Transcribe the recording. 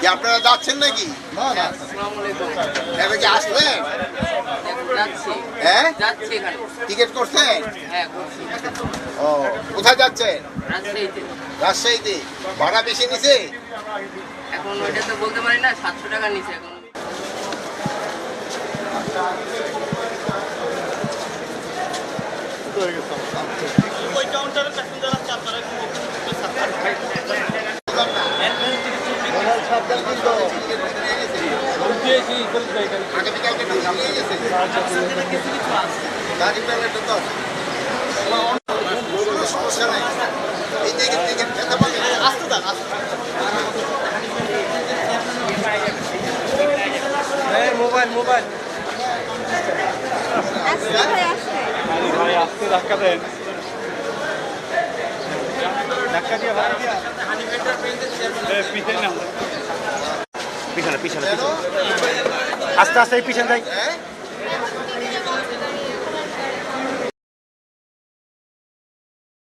কি আপনারা যাচ্ছেন নাকি? কি আসলেন? হ্যাঁ? টিকিট করছেন? হ্যাঁ ও কোথায় যাচ্ছেন? রাজশাহীতে। ভাড়া বেশি নিছে? এখন ওইটা তো বলতে পারি না সাতশো টাকা নিচে এখন। ওই কাউন্টারে প্যাসেঞ্জার সমস্যা নাই এই দিকে দিকে খেতে পারবে আসতে আসতে ভাই আসতে ধাক্কা দেন ধাক্কা দিয়ে দিয়া এ, পিছনে। পিছনে পিছনে আস্তে আস্তে এই পিছনে